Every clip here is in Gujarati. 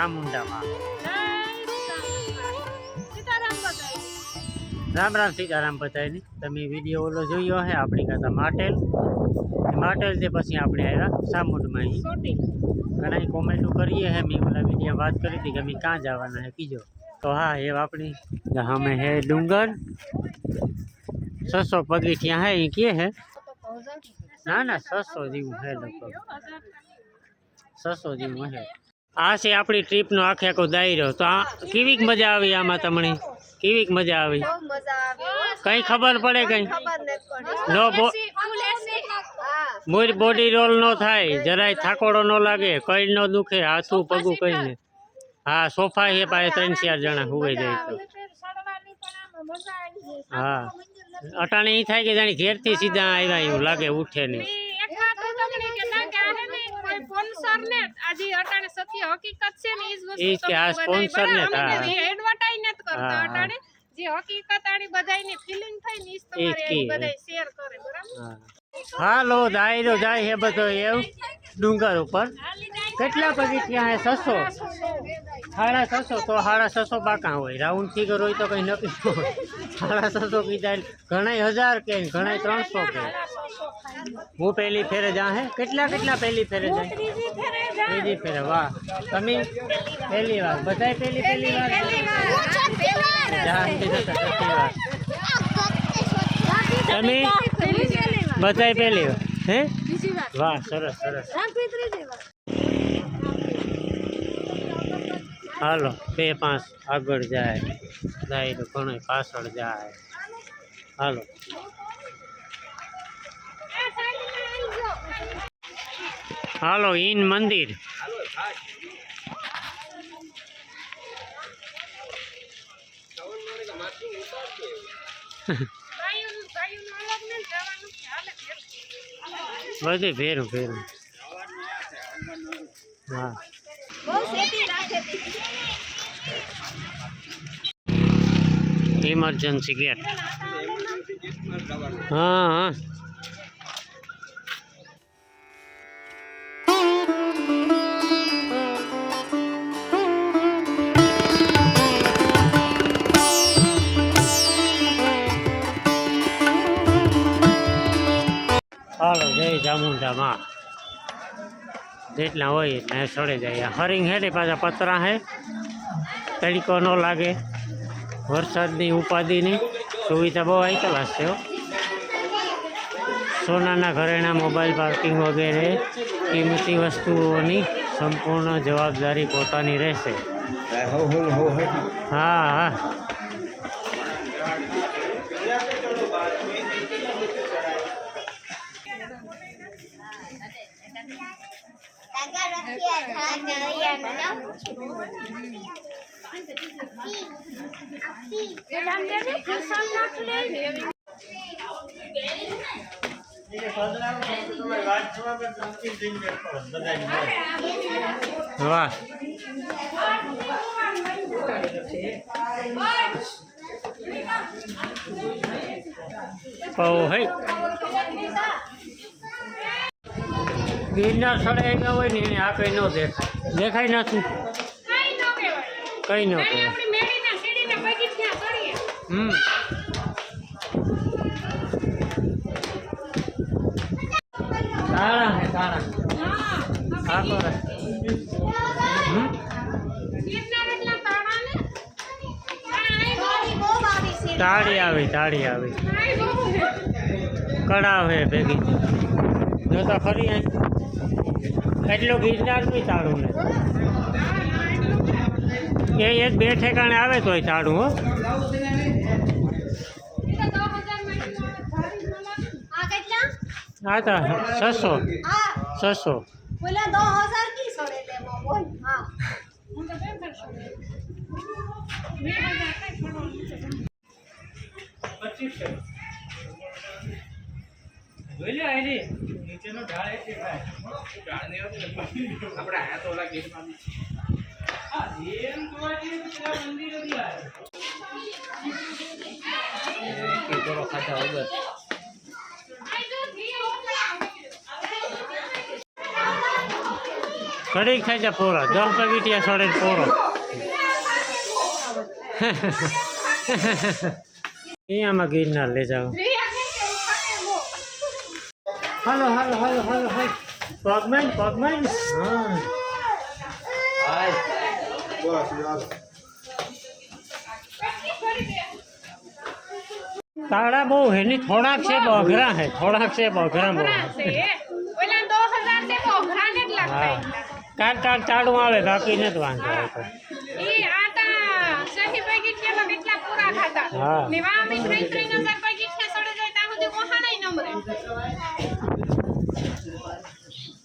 ચામુંડામાં જય સીતારામ બધાય રામ રામ સીતારામ બધાની તમે વીડિયો ઓલો જોયો હે આપણી કરતા માટેલ માટેલ તે પછી આપણે આવ્યા ચામુંડમાં અહીં. સોટી ઘણા કોમેન્ટો કરીએ હે. મેં ઓલા વીડિયો વાત કરી હતી કે અમે ક્યાં જવાના હે કીજો. તો હા એ આપણી અમે હે ડુંગર. છસો પગથિયા હે એ કે હે? ના ના છસો જેવું હે લગભગ. છસો જેવું હે. આ છે આપણી ટ્રીપનો આખે આખો દાયરો. તો આ કેવીક મજા આવી આમાં તમને? કેવીક મજા આવી? બહુ મજા આવી હો. કઈ ખબર પડે કઈ? ખબર નો મોર બોડી રોલ નો થાય. જરાય થાકોડો નો લાગે. કઈ નો દુખે. હાથું પગું કઈ ને હા સોફા છે પાસે ત્રણ ચાર જણા હુવે જાય તો. સડવાની પણ આમાં મજા આવી હા. અટાણે એ થાય કે જાણે ઘેરથી સીધા આવ્યા એવું લાગે ઉઠે નહીં એક વાત તો તમને કે ના કે આ હે ને કોઈ સ્પોન્સર ને આજે અટાણે સત્ય હકીકત છે ને ઈ જ વસ્તુ ઈ કે આ સ્પોન્સર ને. એડવર્ટાઈઝ નથી કરતા અટાણે. જે હકીકત આની બધાયની ફિલિંગ થાય ને ઈ તમારે બધાય શેર કરે બરાબર? હા. હાલો દાયરો જાય હે બધો એવું ડુંગર ઉપર. કેટલા પછી ત્યાં સસો સાડા છસો? તો સાડા છસો બાકા હોય. રાઉન્ડ ફિગર હોય તો કઈ નક્કી હોય. સાડા છસો કીધા ઘણા હજાર કે ઘણા ત્રણસો કે. હું પહેલી ફેરે જા હે કેટલા કેટલા પહેલી ફેરે જાય ત્રીજી ફેરે વાહ તમે પહેલી વાર બધાય પહેલી પહેલી વાર જા હે તો પહેલી વાર તમે બધાય પહેલી વાર હે વાહ સરસ સરસ હાલો બે પાંચ આગળ જાય દાયરો ઘણો પાછળ જાય હાલો હાલો ઈન મંદિર. બધું ભેરું ભેરું હા. ઇમરજન્સી ગેટ હા હા હાલો, જય ચામુંડા માં જેટલા હોય એટલા સડે જાય. હરિંગ હેડે પાછા પતરા હે. તડકો ન લાગે. વરસાદની ઉપાધિની સુવિધા બહુ આવી ક્લાસ છે સોનાના ઘરેણા મોબાઈલ પાર્કિંગ વગેરે. કિંમતી વસ્તુઓની સંપૂર્ણ જવાબદારી પોતાની રહેશે હા હા વાહ. બહુ હે. ગિરનાર સ્થળે આવ્યા હોય ને એને આ કઈ ન દેખાય. દેખાય નથી. કઈ ન કહેવાય. કઈ ન કાંઈ કહેવાય આપણી મેળીના સીડીના પગથિયાં ચડીએ. હમ તાળા હે તાળા હા, હા આપણે પર હમ ગિરનાર એટલા તાળા ને. તાળાએ તાળી બહુ આવી છે તાળી આવી તાળી આવી તાળાએ બહુ છે. કડાવે ભેગી જો તો ખરી અહીં એટલું ગિરનારનું તાળું ને. એ એક બે ઠેકાણે આવે તોય તાળું હો. એ તો बोला दो हजार की सोड़े ले वो बोल हाँ मुझे क्या कर सोड़े मैं हजार का छोड़ो पच्चीस सौ તો ઓલા માં ઘડીક થાય છે પોરો. દસ પગીટિયા સડે ને પોરો. અહીંયામાં ગિરનાર લઈ જાઓ. હાલો હાલો હાલો હાલો હાલો. પગમેન પગમેન તાળા બહુ હે ની? થોડાક છે બઘરા હે. થોડાક છે બઘરા બહુ ઓલા દો હજાર છે તો ઘાને જ લાગતા હા એટલા. તાર તાર તાળું આવે બાકી નથી વાંધો આવતો.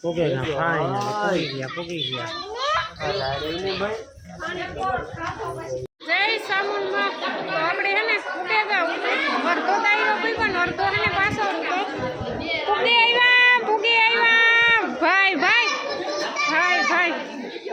પૂગે ગયા ફાઈ પૂગી ગયા પૂગી ગયા જય સામુંડમાં તો આપણે હે ને ઉડે જાવ અડધો દાયરો કોઈ પણ અડધો હે ને પાછો ઉડતો પૂગી આવ્યા પૂગી આવ્યા ભાઈ ભાઈ ભાઈ ભાઈ હાલો હાલો હાલો હાલો અલા જવાન માણા તમે થાકે જાવી હાલે હાલો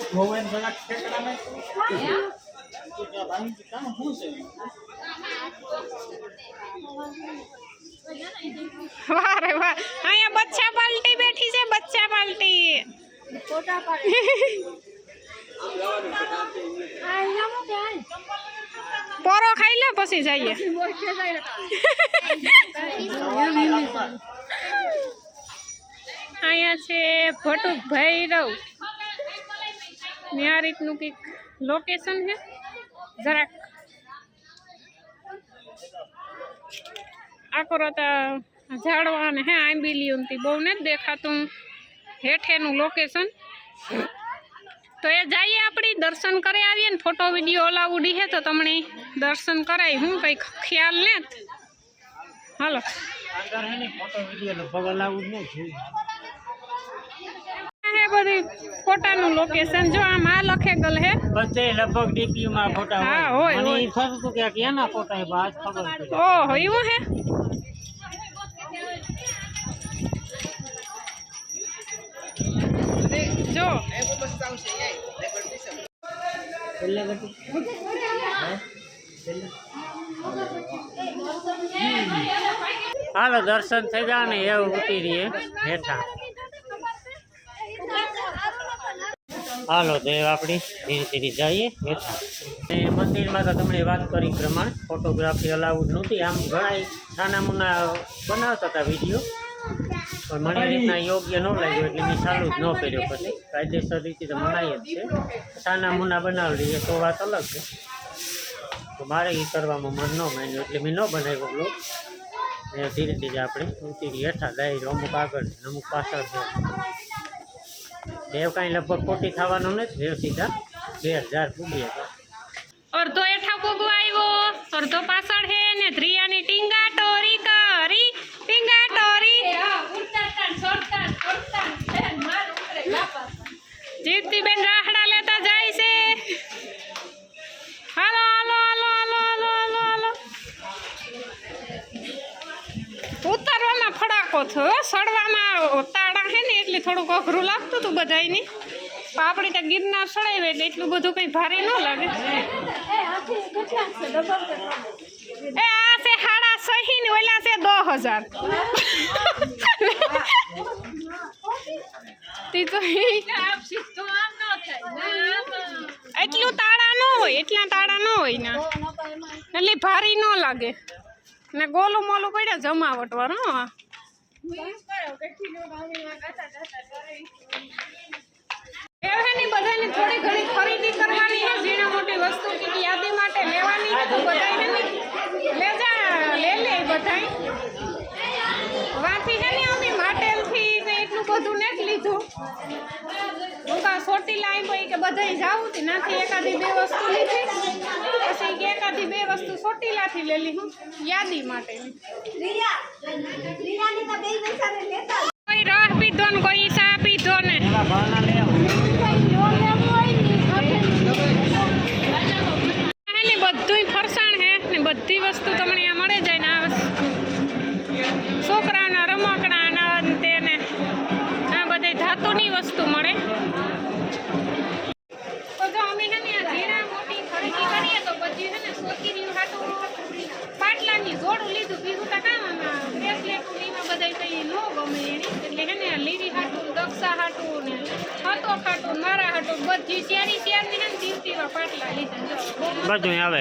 રસ્તામાં કામ લાઈટ ભેગા બેસવા ભાઈ કે કામ હું છે વાહ રે અહીંયા બચ્ચા પાલટી બેઠી છે, બચ્ચા પાલટી. પોરો ખાઈ લે, પછી જઈએ. અહીંયા છે ભટુક ભૈરવ ને આ રીતનું કંઈક લોકેશન છે? જરાક. આકોરતા ઝાડવા ને હે આંબીલીયું થી બહુ નથી દેખાતું. હેઠેનું લોકેશન તો એ જઈએ આપણે, દર્શન કરી આવીએ ને ફોટો વીડિયો ઓલાવું હે તો તમને દર્શન કરાય. હું કંઈ ખ્યાલ ને હાલો. અંદર હે ને ફોટો વીડિયો લગભગ અલાઉડ નથી આ હે બધી ફોટાનું લોકેશન જો આમ આ લખેગલ હે. બધે લગભગ ડીપીમાં ફોટા હા, હોય, મને હોય. ઈ થતું હતું કે આ ક્યાંના ફોટા છે આજ ખબર પડી ઓહો એવું હે? જો. છેલ્લે બધું હાલો દર્શન થઈ ગયા ને એવું ઉતરીએ હેઠા. હાલો દેવ આપણે ધીરે ધીરે જઈએ. હેઠા ને મંદિરમાં તો તમને વાત કરી પ્રમાણે ફોટોગ્રાફી અલાઉડ નહોતી. આમ ઘણા નાના મુના બનાવતા હતા વીડિયો પણ મને રીતના યોગ્ય ન લાગ્યો એટલે મેં ચાલુ જ ન કર્યો પછી. કાયદેસર રીતે તો મનાય જ છે. નાના મુના બનાવી લઈએ તો વાત અલગ છે. તો મારે એ કરવામાં મન ન માન્યું એટલે મેં ન બનાવ્યો બ્લોગ ને ધીરે ધીરે આપણે ઉતરી હેઠા દાયરો અમુક આગળ અમુક પાછળ છે. દેવ કાંઈ લગભગ ખોટી થવાનું નથી દેવ સીધા બે હજાર પૂગી હતા અડધો એઠા પૂગો આવ્યો અડધો પાછળ હે ને ત્રિયાની ટીંગા ટોરી કરી ટીંગા ટોરી. જીવતીબેન રાહડા લેતા જાય છે. હાલો હાલો હાલો હાલો હાલો હાલો હાલો. ઉતારવામાં ફડાકો થયો સડવામાં તાળા હે ને એટલે થોડુંક અઘરું લાગતું હતું બધાયની. પણ આપણે ત્યાં ગિરનાર સડાવે એટલે એટલું બધું કંઈ ભારે ન લાગે. એ આ છે હાડા સહી ને ઓલા છે દો હજાર. એટલું તાળા ન હોય, એટલા તાળા ન હોય ને. એટલે ભારી ન લાગે. ને ગોલું મોલું પડ્યા જમાવટ વાળો હા. બધાને થોડી ઘણી ખરીદી કરવાની છે. ઝીણા વસ્તુ કંઈક યાદી માટે લેવાની તો બધાય હે ને લે લે બધાય. વાથી છે અમે માટેલથી ને એટલું બધું નથી લીધું. હું કા સોટી હોય કે બધાય જાવું હતી નાથી એકાદી બે વસ્તુ લીધી. બધી બે વસ્તુ ચોટીલાથી લેલી હું, યાદી માટે. કોઈ રસ પીધો ને કોઈ ચા પીધો ને. બધું ફરસાણ હે, ને બધી વસ્તુ તમને અહીંયા મળે જાય ને આ છોકરાના રમકડા ને તેને. આ બધી ધાતુની વસ્તુ મળે. આ આવે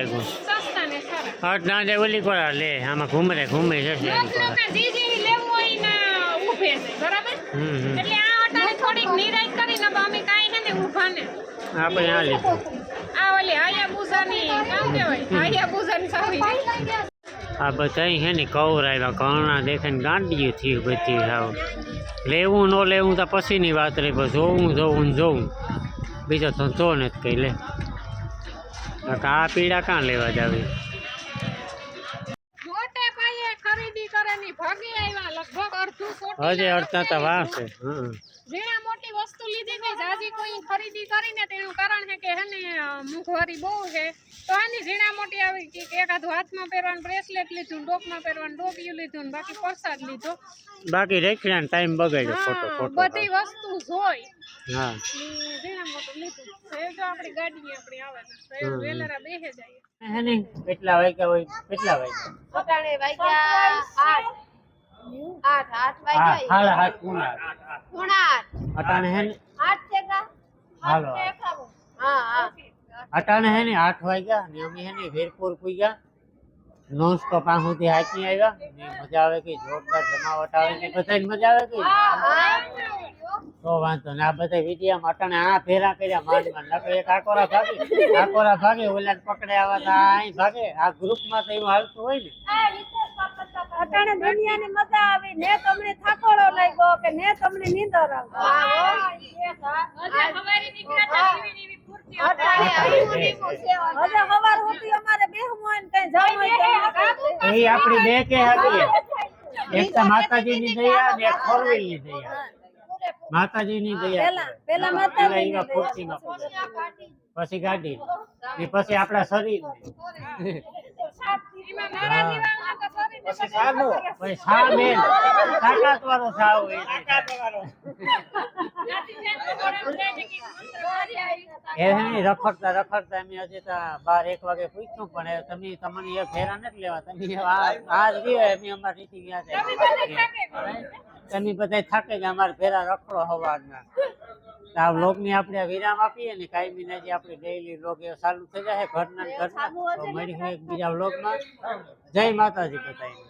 હટ ના કરીને હવે અમે કાંઈ છે ને ઊભા ને. આપણે આ લીધું ઓલી બધા છે ને કવર આવ્યા ઘણા દેખે ને ગાંડિયું થયું બધી આવ. લેવું ન લેવું તો પછીની વાત રહી પણ જોવું જોવું જોવું. બીજો ધંધો નથી કહી લે. આ પીડા કાં લેવા જાવી? હજી અડતા તો કરેની ભાગી આવ્યા લગભગ અડધું સોટી હજી અડધા તો વાર છે હં ઝીણા મોટી વસ્તુ લીધી ગઈ જાજી કોઈ તેનું કારણ છે કે હેને મોંઘવારી બહુ છે. તો આની ઝીણા મોટી આવી કે એકાદું હાથમાં પહેરવાનું બ્રેસલેટ લીધું ડોકમાં પહેરવાનું ડોબિયું લીધું ને બાકી પ્રસાદ લીધો. બાકી રેખ્યા ટાઈમ બગાડ્યો ફોટો ફોટો બધી વસ્તુ જોઈ. હા. ઝીણા મોટું લીધું એ જો આપણી ગાડી આપણી આવે ને તો વેલરા બેસે જાય. હે કેટલા વાગ્યા હોય? કેટલા વાગ્યા? આઠ આઠ આઠ. વાગ્યા હાલ હાથ પૂણા. પોણા આઠ. અટાણે હે ને આઠ છે કા? હાલો હા હા. અટાણે હે ને આઠ વાગ્યા ને અમે હે ને વીરપુર પૂગ્યા. નોન સ્ટોપ આ સુધી હાચી આવ્યા. ને મજા આવે કે જોરદાર જમાવટ આવે ને બધાને મજા આવે કે? તો વાંધો ને આ બધા વિડીયામાં અટાણે આ ફેરા કર્યા માંડ માંડ નકર એક આકોરા ભાગી. આકોરા ભાગે ઓલાને પકડે આવા તો આ અહીં ભાગે. આ ગ્રુપમાં તો એવું હાલતું હોય ને. અટાણે દુનિયાની મજા આવી. ને તમને થાકોડો લાગ્યો કે ને તમને નીંદર હવે સવાર સુધી અમારે હોય ને કઈ જવું હોય એ આપણી બે કે હતી એક તો માતાજીની દયા ને એક ની દયા. માતાજીની દયા. પેલા પેલા પેલા માતાજીની એવા પછી ગાડી ને પછી આપણા શરીર એમાં મારા જીવાના તો શરીરને પછી સા તાકાત વાળો. રખડતા રખડતા એમ હજી તો બાર એક વાગે પૂછ્યું પણ તમે તમને એ ફેરા નથી લેવા. તમે આ રહ્યો એમ અમારી રીતિ ગયા છે. તમે બધા થાકે કે અમારે ફેરા રખડો હવારના તો આ વ્લોગની આપણે વિરામ આપીએ ને કાયમીના જે આપણે ડેઈલી વ્લોગ એ ચાલુ થઈ જાય ઘરના ને ઘરના. તો હોય એક બીજા વ્લોગમાં જય માતાજી બધાને